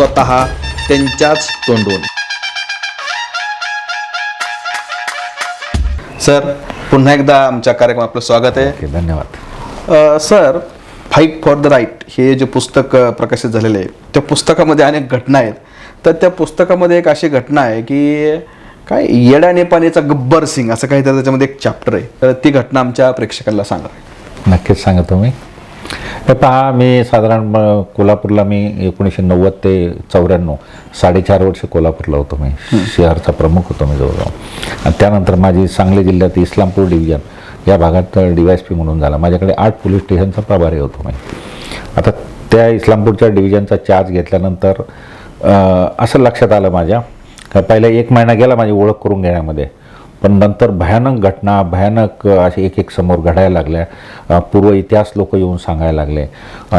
स्वतः त्यांच्याच तोंडून. सर पुन्हा एकदा आमच्या कार्यक्रमात आपलं स्वागत आहे. धन्यवाद. Sir fight for the right हे जे पुस्तक प्रकाशित झालेलं आहे त्या पुस्तकामध्ये अनेक घटना आहेत. तर त्या पुस्तकामध्ये एक अशी घटना आहे की काय येडा नेपाळीचा गब्बर सिंग असं काहीतरी त्याच्यामध्ये एक चॅप्टर आहे. तर ती घटना आमच्या प्रेक्षकांना सांगा. नक्कीच सांगतो मी. पहा मी साधारण कोल्हापूरला मी एकोणीसशे नव्वद ते चौऱ्याण्णव साडेचार वर्ष कोल्हापूरला होतो मी. शहरचा प्रमुख होतो मी जवळजवळ. आणि त्यानंतर माझी सांगली जिल्ह्यात इस्लामपूर डिव्हिजन या भागात डी वाय एस पी म्हणून झाला. माझ्याकडे आठ पोलीस स्टेशनचा प्रभारी होतो मी. आता त्या इस्लामपूरच्या डिव्हिजनचा चार्ज घेतल्यानंतर असं लक्षात आलं माझ्या. का पहिला एक महिना गेला माझी ओळख करून घेण्यामध्ये. पण नंतर भयानक घटना भयानक असे एक एक समोर घडायला लागल्या. पूर्व इतिहास लोक येऊन सांगायला लागले. अ,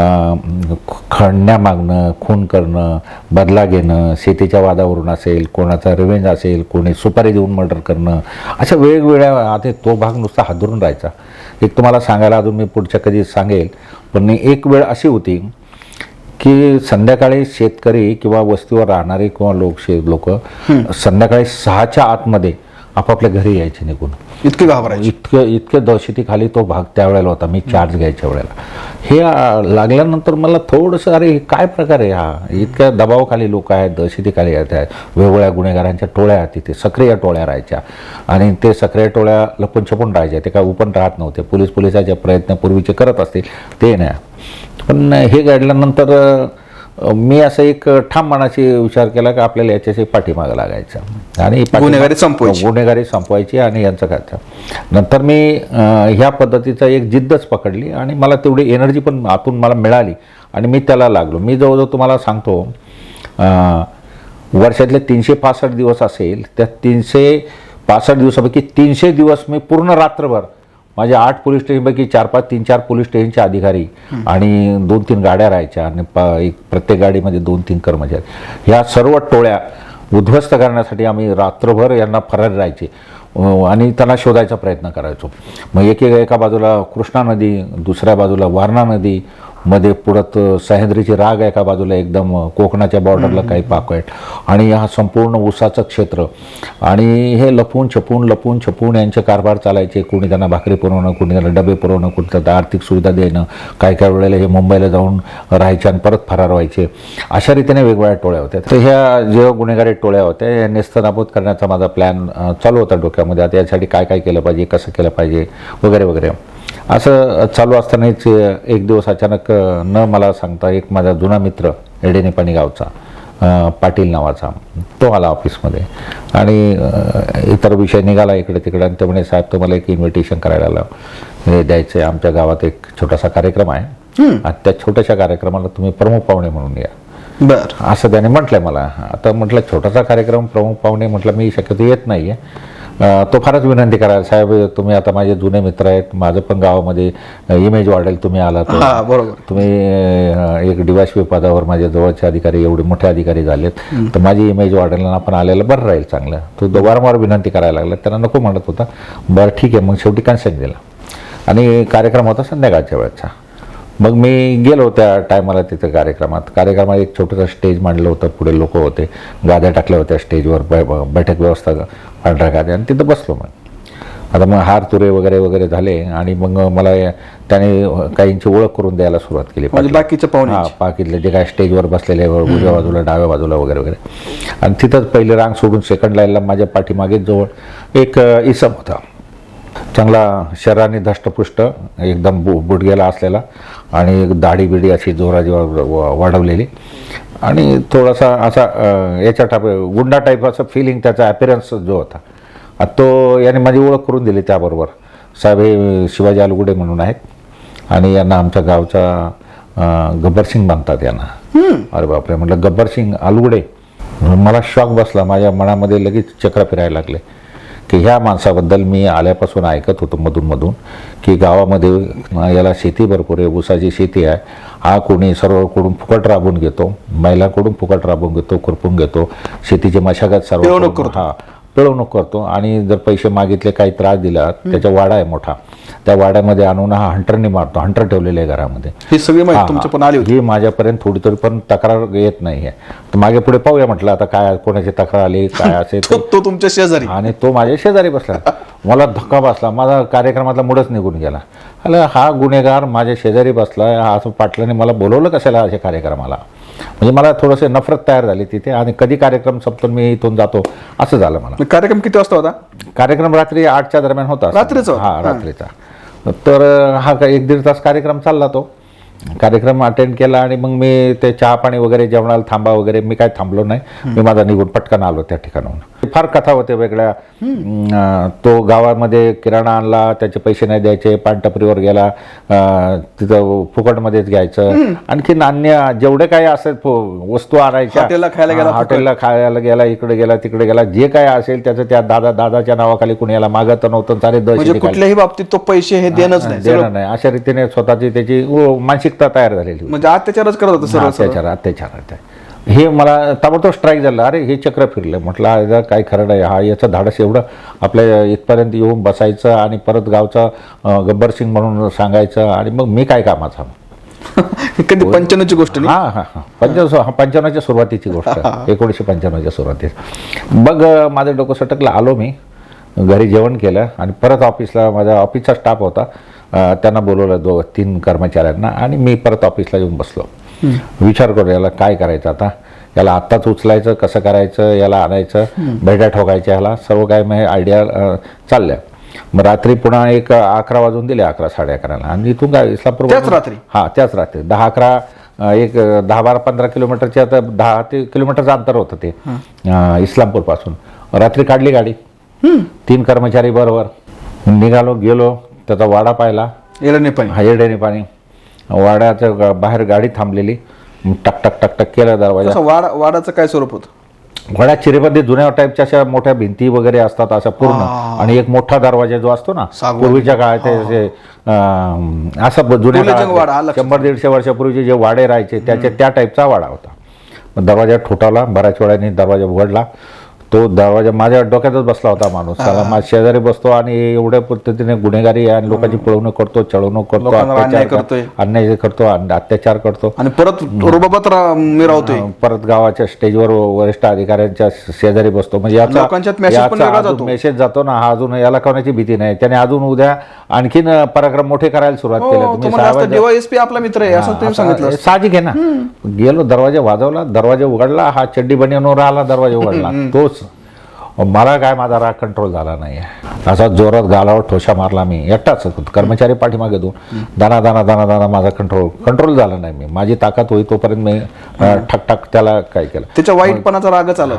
खणण्या मागणं खून करणं बदला घेणं शेतीच्या वादावरून असेल कोणाचा रिवेंज असेल कोणी सुपारी देऊन मर्डर करणं अशा वेगवेगळ्या आता तो भाग नुसता हादरून राहायचा. एक तुम्हाला सांगायला अजून मी पुढच्या कधी सांगेल पण एक वेळ अशी होती की संध्याकाळी शेतकरी किंवा वस्तीवर राहणारे किंवा लोक शे लोक संध्याकाळी सहाच्या आतमध्ये आपापल्या घरी यायचे निघून. इतकी घाबरायची. इतकं इतके दहशतीखाली तो भाग त्यावेळेला होता मी चार्ज घ्यायच्या वेळेला. हे लागल्यानंतर मला थोडंसं अरे काय प्रकार आहे हा? इतक्या दबावाखाली लोक आहेत दहशतीखाली आहेत वेगवेगळ्या गुन्हेगारांच्या टोळ्या आहेत तिथे सक्रिय टोळ्या राहायच्या. आणि ते सक्रिय टोळ्या लपून छपून राहायच्या ते काय ओपन राहत नव्हते. पोलीस पोलिसाचे प्रयत्न पूर्वीचे करत असतील ते नाही. पण हे घडल्यानंतर मी असं एक ठाम मनाची विचार केला की आपल्याला याच्याशी पाठीमागं लागायचं. आणि गुन्हेगारी संपवायची. गुन्हेगारी संपवायची आणि यांचं काय नंतर मी ह्या पद्धतीचा एक जिद्दच पकडली आणि मला तेवढी एनर्जी पण आतून मला मिळाली आणि मी त्याला लागलो. मी जवळजवळ तुम्हाला सांगतो वर्षातले तीनशे पासष्ट दिवस असेल त्या तीनशे पासष्ट दिवसापैकी तीनशे दिवस मी पूर्ण रात्रभर माझ्या आठ पोलीस स्टेशनपैकी चार पाच तीन चार पोलीस स्टेशनचे अधिकारी आणि दोन तीन गाड्या राहायच्या आणि प एक प्रत्येक गाडीमध्ये दोन तीन कर्मचारी. ह्या सर्व टोळ्या उद्ध्वस्त करण्यासाठी आम्ही रात्रभर यांना फरार राहायचे. आणि त्यांना शोधायचा प्रयत्न करायचो. मग एक एका बाजूला कृष्णा नदी दुसऱ्या बाजूला वारणा नदी मध्ये पुढत सह्याद्रीची राग एका बाजूला एकदम कोकणाच्या बॉर्डरला काही पाकट आणि हा संपूर्ण ऊसाचं क्षेत्र. आणि हे लपून छपून लपून छपून यांचे कारभार चालायचे. कोणी त्यांना भाकरी पुरवणं कोणी त्यांना डबे पुरवणं कोणी त्यांना आर्थिक सुविधा देणं. काही काही वेळेला हे मुंबईला जाऊन राहायचे आणि परत फरार व्हायचे. अशा रीतीने वेगवेगळ्या टोळ्या होत्या. तर ह्या जेव्हा गुन्हेगारी टोळ्या होत्या या नेस्तनाबूत करण्याचा माझा प्लॅन चालू होता डोक्यामध्ये. आता यासाठी काय काय केलं पाहिजे कसं केलं पाहिजे वगैरे वगैरे. असं चालू असतानाच एक दिवस अचानक न मला सांगता एक माझा जुना मित्र एडे नेपाणी गावचा पाटील नावाचा तो आला ऑफिसमध्ये. आणि इतर विषय निघाला इकडे तिकडे आणि ते म्हणे साहेब तुम्हाला एक इन्व्हिटेशन करायला आलं. हे द्यायचं आहे आमच्या गावात एक छोटासा कार्यक्रम आहे. आणि त्या छोट्याशा कार्यक्रमाला तुम्ही प्रमुख पाहुणे म्हणून या. बर. असं त्याने म्हटलंय मला. आता म्हटलं छोटासा कार्यक्रम प्रमुख पाहुणे म्हटलं मी शक्यतो येत नाही आहे तो फारच विनंती करायला साहेब तुम्ही आता माझे जुने मित्र आहेत माझं पण गावामध्ये इमेज वाढेल तुम्ही आला तर. हा बरोबर. तुम्ही एक डिवायस पदावर माझ्या जवळचे अधिकारी एवढे मोठे अधिकारी झालेत तर माझी इमेज वाढेल आणि आपण आलेलं बरं राहील चांगलं. तो वारंवार विनंती करायला लागला त्यांना नको म्हणत होता. बरं ठीक आहे मग शेवटी कन्सेंट दिला. आणि कार्यक्रम होता संध्याकाळच्या वेळेचा. मग मी गेलो त्या टायमाला तिथं कार्यक्रमात. कार्यक्रमात एक छोटंसं स्टेज मांडलं होतं पुढे लोक होते. गाद्या टाकल्या होत्या स्टेजवर बैठक व्यवस्था पांढऱ्या गाद्या आणि तिथं बसलो मग आता मग हार तुरे वगैरे वगैरे झाले आणि मग मला त्याने काहींची ओळख करून द्यायला सुरुवात केली. म्हणजे बाकीचे पाहुणे. हा पाकिटले जे काय स्टेजवर बसलेले उजव्या बाजूला डाव्या बाजूला वगैरे वगैरे. आणि तिथंच पहिली रांग सोडून सेकंड लाईनला माझ्या पाठीमागे जवळ एक इसम होता. चांगला शरीराने धष्टपुष्ट एकदम बु बुडगेला असलेला आणि एक दाढी बिडी अशी वा- वाढवलेली. आणि थोडासा असा याच्या टाईप गुंडा टाईप असं फिलिंग त्याचा ॲपिरन्स जो होता. तो याने माझी ओळख करून दिली त्याबरोबर. साहेब हे शिवाजी आलुगुडे म्हणून आहेत आणि यांना आमच्या गावचा गब्बरसिंग बांधतात यांना. अरे बापरे म्हटलं गब्बर सिंग आलुगडे. मला शॉक बसला माझ्या मनामध्ये लगेच चक्र फिरायला लागले. की ह्या माणसाबद्दल मी आल्यापासून ऐकत होतो मधून मधून की गावामध्ये याला शेती भरपूर आहे ऊसाची शेती आहे. हा कोणी सर्वकडून फुकट राबून घेतो महिलाकडून फुकट राबून घेतो खुरपून घेतो शेतीची मशागत सर्व. हा. पिळवणूक करतो आणि जर पैसे मागितले काही त्रास दिला त्याचा वाडा आहे मोठा. त्या वाड्यामध्ये आणून हा हंटरने मारतो हंटर ठेवलेले आहे घरामध्ये. ही सगळी पण आली होती. ही माझ्यापर्यंत थोडी तरी पण तक्रार येत नाही आहे मागे पुढे पाहूया म्हटलं आता काय कोणाची तक्रार आली काय असेल तो तो. तुमच्या शेजारी. आणि तो माझ्या शेजारी बसला. मला धक्का बसला. माझा कार्यक्रमातला मुडच निघून गेला. अरे हा गुन्हेगार माझ्या शेजारी बसला हा असं पाटलाने मला बोलवलं कशाला अशा कार्यक्रमाला? म्हणजे मला थोडंसं नफरत तयार झाली तिथे आणि कधी कार्यक्रम संपतो मी इथून जातो. असं झालं मला. कार्यक्रम किती वाजता होता? कार्यक्रम रात्री आठच्या दरम्यान होता रात्रीचा? हा रात्रीचा. तर हा एक दीड तास कार्यक्रम चालला तो. कार्यक्रम अटेंड केला आणि मग मी ते चहा पाणी वगैरे जेवणाला थांबा वगैरे मी काय थांबलो नाही. मी माझा निघून पटकन आलो त्या ठिकाणाहून. फार कथा होते वेगळ्या तो गावामध्ये किराणा आणला त्याचे पैसे नाही द्यायचे पानटपरीवर गेला तिथं फुकटमध्येच घ्यायचं. आणखी नाण्य जेवढे काही असेल वस्तू आणायच्या. हॉटेलला खायला गेला हॉटेलला खायला गेला इकडे गेला तिकडे गेला जे काय असेल त्याचं त्या दादा दादाच्या नावाखाली कुणी याला मागत नव्हतं सारे म्हणजे कुठल्याही बाबतीत तो पैसे हे देणंच नाही. देणं नाही. अशा रीतीने स्वतःची त्याची उ- मानसिकता तयार झालेली होती. म्हणजे अत्याचारच करत होता सर्व. अत्याचार अत्याचार अत्याचार. हे मला ताबडतोब स्ट्राईक झालं. अरे हे चक्र फिरलं. म्हटलं काय खरं नाही. हा याचं धाडस एवढं आपल्या इथपर्यंत येऊन बसायचं आणि परत गावचा अं, गब्बर सिंग म्हणून सांगायचं आणि मग मी काय कामाचा कधी पंच्याण्णवची गोष्ट नाही? हा हा हा. हा पंच्याण्णवच्या सुरुवातीची गोष्ट. एकोणीसशे पंच्याण्णवच्या सुरुवातीस. मग अं, माझं डोकं सटकलं. आलो मी. घरी जेवण केलं आणि परत ऑफिसला माझा ऑफिसचा स्टाफ होता. त्यांना बोलवलं दो तीन कर्मचाऱ्यांना आणि मी परत ऑफिसला येऊन बसलो. विचार करू याला काय करायचं आता? याला आत्ताच उचलायचं कसं करायचं याला आणायचं भेड्या ठोकायच्या याला सर्व काय मग आयडिया चालल्या. मग रात्री पुन्हा एक अकरा वाजून दिले अकरा साडे अकराला आणि इथून काय इस्लामपूर त्याच रात्री? हा त्याच रात्री. दहा अकरा एक दहा बारा पंधरा किलोमीटरच्या आता दहा ते किलोमीटरचं अंतर होतं ते अ, इस्लामपूरपासून रात्री काढली गाडी. तीन कर्मचारी बरोबर. निघालो गेलो. त्याचा वाडा पाहिला. नाही पाणी. हायडेने पाणी. वाड्याच्या गा- बाहेर गाडी थांबलेली. मग टक टक टक टक केला दरवाजा. तसं वाडा वाडाचं काय स्वरूप होतं? वाड्यात चिरेमध्ये जुन्या टाईपच्या अशा मोठ्या भिंती वगैरे असतात अशा पूर्ण. आणि एक मोठा दरवाजा जो असतो ना सागवान. पूर्वीच्या काळात ते असे, अं, असं ब- जुन्या टोलेजंग वाडा, हा लक्षात शंभर दीडशे वर्षापूर्वीचे जे वाडे राहायचे त्याच्या त्या टाईपचा वाडा होता. मग दरवाजा ठोठावला बऱ्याच वेळाने दरवाजा उघडला. तो दरवाजा माझ्या डोक्यातच बसला होता माणूस. त्याला माझ्या शेजारी बसतो आणि एवढ्या पद्धतीने गुन्हेगारी आणि लोकांची पळवणूक करतो चळवणूक करतो अन्याय अत्याचार करतोय. अन्याय करतो आणि अत्याचार करतो. आणि परत रुबाबात मिरावतोय परत गावाच्या स्टेजवर वरिष्ठ अधिकाऱ्यांच्या शेजारी बसतो. म्हणजे याचा. मेसेज जातो. ना हा अजून याला कोणाची भीती नाही. त्याने अजून उद्या आणखीन पराक्रम मोठे करायला सुरुवात केली. हो, डीवायएसपी आपला मित्र आहे असं तुम्ही सांगितलं साहजिक आहे ना. गेलो दरवाजा वाजवला दरवाजा उघडला हा चड्डी बनियनवर आला दरवाजा उघडला. तोच मला काय माझा राग कंट्रोल झाला नाही असा जोरात गालावर ठोशा मारला मी. एकटाच कर्मचारी पाठीमागे दोन. दाना दाना दाना दाना माझा कंट्रोल कंट्रोल झाला नाही मी. माझी ताकद होई तोपर्यंत मी अं, ठक ठक त्याला काय केलं. त्याच्या वाईटपणाचा रागच आला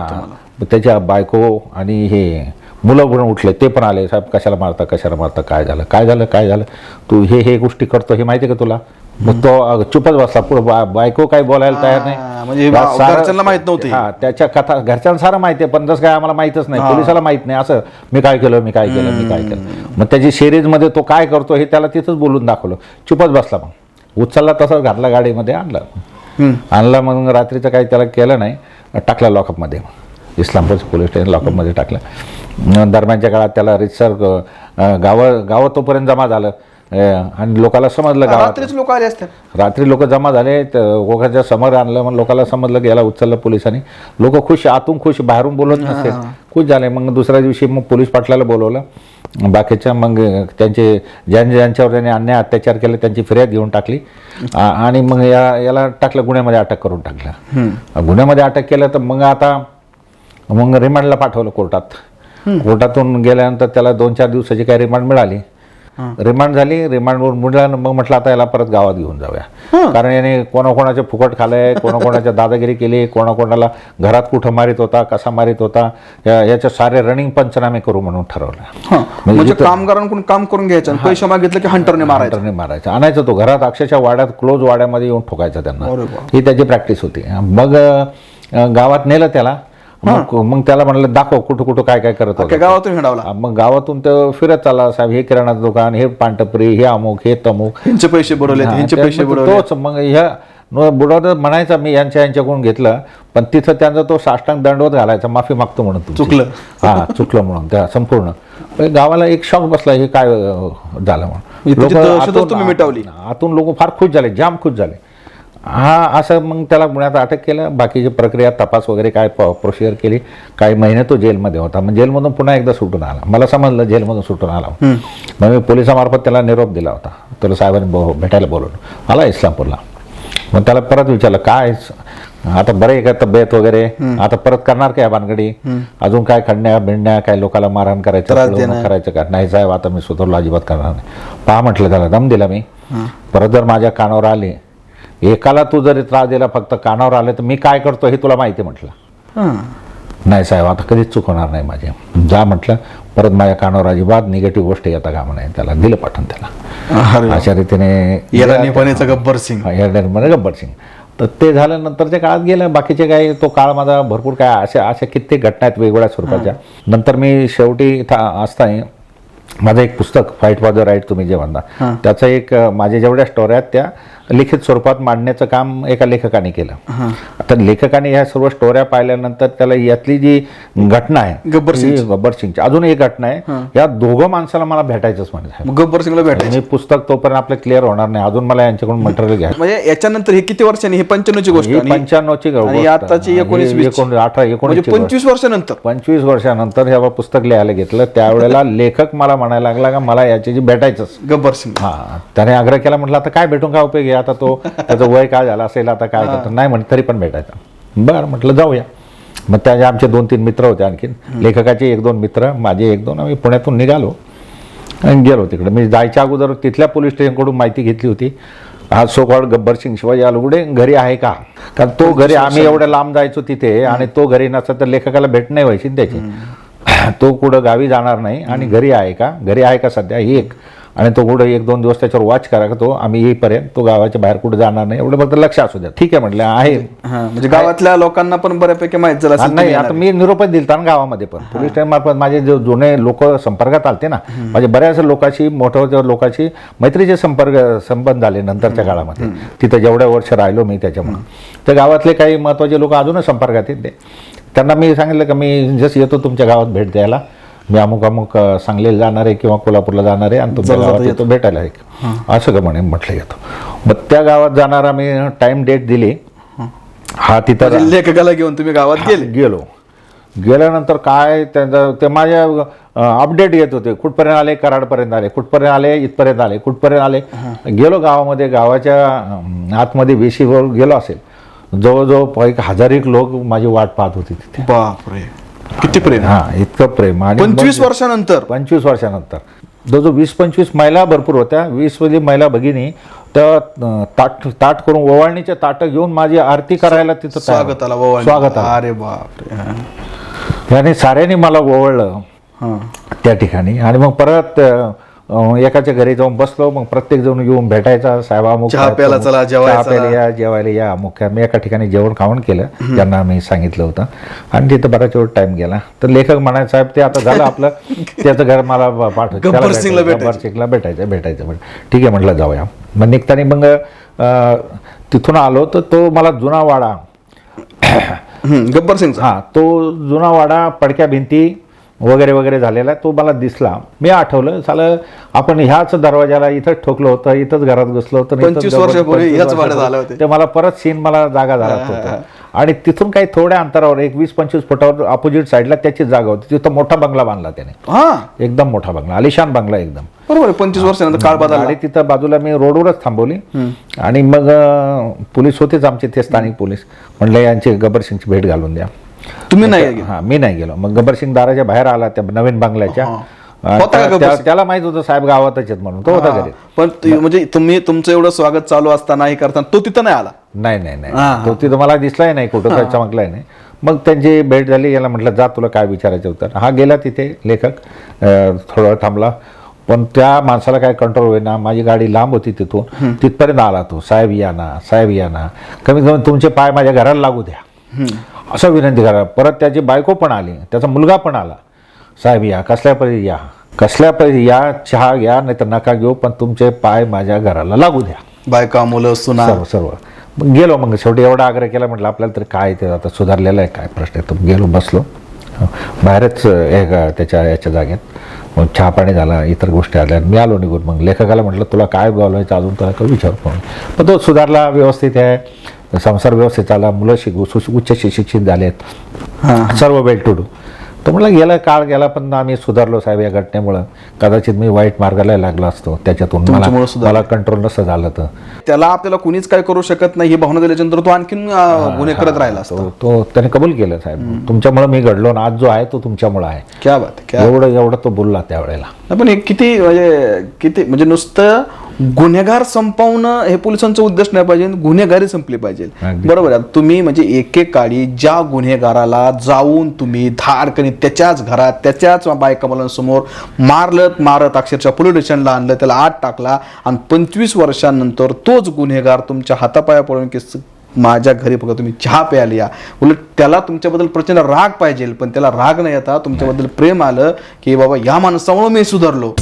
त्याच्या बायको आणि हे मुलं पण उठले ते पण आले. साहेब कशाला मारता कशाला मारता काय झालं काय झालं काय झालं? तू हे हे गोष्टी करतो हे माहिती आहे का तुला? मग तो चुपच बसला. पुढे बायको काही बोलायला तयार म्हणजे नाही घरच्यांना माहीत नव्हते. हा त्याच्या कथा घरच्यांना सारं माहिती आहे पण तसं काय आम्हाला माहितच नाही. पोलिसाला माहीत नाही. असं मी काय केलं मी काय केलं मी काय केलं. मग त्याची सिरीजमध्ये तो काय करतो हे त्याला तिथंच बोलून दाखवलं. चुपच बसला मग. उचलला तसंच घातला गाडीमध्ये आणला. आणला मग रात्रीचं काही त्याला केलं नाही टाकला लॉकअपमध्ये. इस्लामपूर पोलीस स्टेशन लॉकअपमध्ये टाकलं. दरम्यानच्या काळात त्याला रितसर गावं गावं तोपर्यंत जमा झालं. आणि लोकांना समजलं गावात. रात्रीच लोक आले असते. रात्री लोक जमा झाले त- लोकांच्या समोर आणलं मग लोकांना समजलं की याला उचललं पोलिसांनी. लोक खुश आतून खुश बाहेरून बोलत नसते खुश झाले. मग दुसऱ्या दिवशी मग पोलीस पाटलाला बोलवलं. बाकीच्या मग त्यांचे ज्यांच्या ज्यांच्यावर त्यांनी अन्याय अत्याचार केले त्यांची फिर्याद घेऊन टाकली. आणि मग या याला टाकलं गुन्ह्यामध्ये अटक करून टाकलं. गुन्ह्यामध्ये अटक केलं तर मग आता मग रिमांडला पाठवलं कोर्टात. कोर्टातून गेल्यानंतर त्याला दोन चार दिवसाची काही रिमांड मिळाली. रिमांड झाली रिमांडवर मुलानं मग म्हटलं आता याला परत गावात घेऊन जाऊया. कारण याने कोणाकोणाचे फुकट खाल्लंय कोणाकोणाच्या दादागिरी केली कोणाकोणाला घरात कुठं मारित होता कसा मारित होता या- याचे सारे रनिंग पंचनामे करू म्हणून ठरवलं. हा. म्हणजे कामगारांकडून काम करून घ्यायचं पैसे मागितलं की हंटरने मारायचं. हंटरने मारायचं. आणायचं तो घरात अक्षरशः वाड्यात क्लोज वाड्यामध्ये येऊन ठोकायचा त्यांना. ही त्याची प्रॅक्टिस होती. मग गावात नेलं त्याला. मग मग त्याला म्हणलं दाखव कुठं कुठं काय काय करत होता गावातून हिंडावला. मग गावातून तो फिरत चालला साहेब हे किराणा दुकान हे पांटपरी हे अमुक हे तमुक. ह्यांचे पैसे बुडवले ह्यांचे हा, पैसे बुडवले. तोच मग ह्या बुडवत म्हणायचा मी यांच्या यांच्याकडून घेतलं पण तिथं त्यांचा तो साष्टांग दंडवत घालायचा माफी मागतो म्हणून. चुकलं. हा चुकलं म्हणून त्या संपूर्ण. गावाला एक शॉक बसला हे काय झालं म्हणून. आतून लोक फार खुश झाले जाम खुश झाले. हा असं मग त्याला पुण्यात अटक केलं. बाकीची प्रक्रिया तपास वगैरे काय प्रोसिजर केली. काही महिने तो जेलमध्ये होता. मग जेलमधून पुन्हा एकदा सुटून आला. मला समजलं जेलमधून सुटून आला मग मी पोलिसामार्फत त्याला निरोप दिला होता. तुला साहेबांनी भेटायला बोलवलं. आला इस्लामपूरला. मग त्याला परत विचारलं काय आता बरे का तब्येत वगैरे? आता परत करणार काय भानगडी? अजून काय खडण्या बिंडण्या काय लोकांना मारहाण करायचं. करायचं का? नाही साहेब आता मी सुधारलो अजिबात करणार नाही. पहा म्हटलं त्याला दम दिला मी. परत जर माझ्या कानावर आले एकाला तू जरी त्रास दिला फक्त कानावर आले तर मी काय करतो हे तुला माहिती म्हटलं. हा. नाही साहेब आता कधीच चुकवणार नाही माझे. जा म्हटलं परत माझ्या कानावर अजिबात निगेटिव्ह गोष्ट येता कामा नाही त्याला दिलं पाठवून त्याला. अशा रीतीने गब्बर सिंग. गब्बर सिंग. तर ते झाल्यानंतरच्या काळात गेलं बाकीचे काही तो काळ माझा भरपूर काय अशा अशा कित्येक घटना आहेत वेगवेगळ्या स्वरूपाच्या. नंतर मी शेवटी असताना माझं एक पुस्तक फाईट फॉर द राईट तुम्ही जे म्हणता त्याचं एक माझ्या जेवढ्या स्टोऱ्या आहेत त्या लिखित स्वरूपात मांडण्याचं काम एका लेखकाने केलं. तर लेखकाने ह्या सर्व स्टोऱ्या पाहिल्यानंतर त्याला यातली जी घटना आहे गब्बर ही गब्बर सिंगची. अजून एक घटना आहे. या दोघं माणसाला मला भेटायचंच म्हणजे गब्बर सिंगला भेटायचं. मी पुस्तक तोपर्यंत आपलं क्लिअर होणार नाही. अजून मला यांच्याकडून मटेरियल घ्या म्हणजे याच्यानंतर हे किती वर्षांनी? हे पंच्याण्णवची गोष्ट पंच्याण्णवची आताची एकोणीस. अठरा म्हणजे एकोणीस पंचवीस वर्षानंतर. पंचवीस वर्षानंतर हे पुस्तक लिहायला घेतलं. त्यावेळेला लेखक मला म्हणायला लागला का मला याच्याशी भेटायचंच. गब्बर सिंग. हा. त्याने आग्रह केला म्हटलं आता काय भेटून काय उपयोग आहे? आता तो त्याचं वय काय झालं असेल आता काय करतो? नाही म्हणे तरी पण भेटायचं. बरं म्हटलं जाऊया. मग त्याचे आमचे दोन तीन मित्र होते आणखीन लेखकाचे एक दोन मित्र माझे एक दोन आम्ही पुण्यातून निघालो आणि गेलो तिकडे. मी जायच्या अगोदर तिथल्या पोलीस स्टेशनकडून माहिती घेतली होती. हा सो कॉल्ड गब्बर सिंग शिवाजी आलुगुडे घरी आहे का? कारण तो घरी आम्ही एवढ्या लांब जायचो तिथे आणि तो घरी नसता तर लेखकाला भेट नाही व्हायची त्याची. तो कुठं गावी जाणार नाही आणि घरी आहे का? घरी आहे का सध्या? ही एक आणि तो कुठं एक दोन दिवस त्याच्यावर वॉच करा का तो आम्ही येईपर्यंत तो गावाच्या बाहेर कुठं जाणार नाही एवढं फक्त लक्ष असू द्या. ठीक आहे म्हटलं आहे. हा म्हणजे गावातल्या लोकांना पण बऱ्यापैकी माहीत झालं नाही आता मी निरोपच दिलता ना गावामध्ये पण. पोलीस स्टेशन मार्फत माझे जे जुने लोक संपर्कात आलते ना माझे बऱ्याच लोकांशी मोठ्या लोकांशी मैत्रीचे संपर्क संबंध झाले नंतरच्या काळामध्ये. तिथं जेवढ्या वर्ष राहिलो मी त्याच्यामुळे. तर गावातले काही महत्त्वाचे लोक अजूनच संपर्कात आहेत ते त्यांना मी सांगितलं की मी जसं येतो तुमच्या गावात भेट द्यायला. मी अमुक अमुक सांगलीला जाणार आहे किंवा कोल्हापूरला जाणार आहे आणि तुमच्या गावात येतो. भेटायला एक. असं का म्हणे म्हटलं येतो. मग त्या गावात जाणार आम्ही टाइम डेट दिली. हा. तिथं म्हणजे लेखकाला घेऊन तुम्ही गावात गेले? गेलो. गेल्यानंतर काय त्यांचं ते माझ्या अपडेट येत होते. कुठपर्यंत आले? कराडपर्यंत आले. कुठपर्यंत आले? इथपर्यंत आले. कुठपर्यंत आले? गेलो गावामध्ये. गावाच्या आतमध्ये वेशीवर गेलो असेल. जवळजवळ एक हजार एक लोक माझी वाट पाहत होती तिथे. बापरे. किती प्रेम हा इतकं प्रेम आणि पंचवीस वर्षानंतर पंचवीस वर्षानंतर जवळजवळ वीस पंचवीस महिला भरपूर होत्या वीसमध्ये महिला भगिनी त्या अं, ताट ताट करून ओवाळणीचे ताटं घेऊन माझी आरती करायला तिथं. स्वागताला. स्वागताला अरे बापरे हा. त्याने साऱ्यांनी मला ओवळलं हा. त्या ठिकाणी आणि मग परत एकाच्या घरी जाऊन बसलो मग प्रत्येक जण येऊन भेटायचा साहेब चहा प्यायला चला, जेवायला चहा प्यायला या जेवायला या काय. मी एका ठिकाणी जेवण खावण केलं ज्यांना आम्ही सांगितलं होतं. आणि तिथं बराच वेळ टाइम गेला. तर लेखक म्हणायचं साहेब ते आता झालं आपलं. त्याचं घर मला पाठव. गब्बर सिंगला भेटायचं. भेटायचं. भेटायचं भेट ठीक आहे म्हटलं जाऊया. मग निघताना मग तिथून आलो तर तो मला जुना वाडा. गब्बर सिंग हा तो जुना वाडा पडक्या भिंती वगैरे वगैरे झालेला तो मला दिसला. मी आठवलं झालं आपण ह्याच दरवाजाला इथंच ठोकलो होतं इथंच घरात घुसलो होतं आणि इथंच 25 डबल- वर्षापूर्वी 25 ह्याच वाड्यात वर्षापूर्वी. आले होते. ते मला परत सीन मला जागा झाला होतं. आणि तिथून काही थोड्या अंतरावर एक वीस पंचवीस फुटावर अपोजिट साईडला त्याची जागा होती. तिथं मोठा बंगला बांधला त्याने. हा. एकदम मोठा बंगला आलिशान बंगला एकदम. बरोबर पंचवीस वर्षानंतर काळ बदलला. गाडी तिथं बाजूला मी रोडवरच थांबवली. आणि मग पोलीस होतेच आमचे ते स्थानिक पोलीस. म्हणलं यांची गब्बर सिंगची भेट घालून द्या. तुम्ही नाही. हा मी नाही गेलो. मग गब्बर सिंग दाराच्या बाहेर आला त्या नवीन बंगल्याच्या. त्या- त्याला माहीत होतं साहेब गावातच आहेत म्हणून. तो होता. घरी. पण तु- म्हणजे तुम्ही तुमचं एवढं स्वागत चालू असताना हे करताना तो तिथं नाही आला? नाही नाही नाही. तो तिथं मला दिसलाय नाही कुठं काय चमकलाय नाही. मग त्यांची भेट झाली याला म्हटलं जा तुला काय विचारायचं होतं हा गेला तिथे लेखक. अं, थोडा वेळ थांबला. पण त्या माणसाला काय कंट्रोल होईना. माझी गाडी लांब होती तिथून. तिथपर्यंत आला तो. साहेब या ना. साहेब या ना. कमीत कमी तुमचे पाय माझ्या घराला लागू द्या. असं विनंती करा. परत त्याची बायको पण आली त्याचा मुलगा पण आला. साहेब या कसल्या परी या? कसल्या परी या? चहा घ्या नाही तर नका घेऊ पण तुमचे पाय माझ्या घराला लागू द्या. बायका मुलं सुना. सर्व सर्व. मग गेलो मग शेवटी एवढा आग्रह केला म्हटलं आपल्याला तरी काय ते आता सुधारलेलं आहे काय प्रश्न आहे? तर गेलो बसलो. बाहेरच एक त्याच्या याच्या जागेत. मग चहा पाणी झाला इतर गोष्टी आल्या. मी आलो निघून. मग लेखकाला म्हटलं तुला काय बोलवायचं अजून? तुला काय विचार? पण तो सुधारला व्यवस्थित आहे. संसार व्यवस्थित चालला मुलं शिकू सु उच्च शिक्षित झालेत. हा. सर्व वेल टू डू तो म्हटलं गेला काळ गेला पण आम्ही सुधारलो साहेब या घटनेमुळं. कदाचित मी वाईट मार्गाला लागलो असतो त्याच्यातून मला कंट्रोल नसतं झालं तर. त्याला आपल्याला कुणीच काय करू शकत नाही ही भावना दिल्याच्यानंतर तो आणखीन गुन्हे करत राहिला असतो. तो त्याने कबूल केलं साहेब. तुमच्यामुळे मी घडलो आणि आज जो आहे तो तुमच्यामुळे आहे. क्या बात एवढं एवढं तो बोलला त्यावेळेला. पण किती म्हणजे किती म्हणजे नुसतं गुन्हेगार संपवणं हे पोलिसांचं उद्देश नाही पाहिजे गुन्हेगारी संपली पाहिजे. बरोबर आहे. तुम्ही म्हणजे एकेकाळी ज्या गुन्हेगाराला जाऊन तुम्ही धाडकनी त्याच्याच घरात त्याच्याच बायका मुलांसमोर मारलत मारत अक्षरशः पोलीस स्टेशनला आणलं त्याला आत टाकला आणि पंचवीस वर्षांनंतर तोच गुन्हेगार तुमच्या हातापाया पडून की माझ्या घरी फक्त तुम्ही चहा प्यायला या. उलट त्याला तुमच्याबद्दल प्रचंड राग पाहिजे पण त्याला राग नाही येता. तुमच्याबद्दल प्रेम आलं की बाबा या माणसामुळे मी सुधारलो.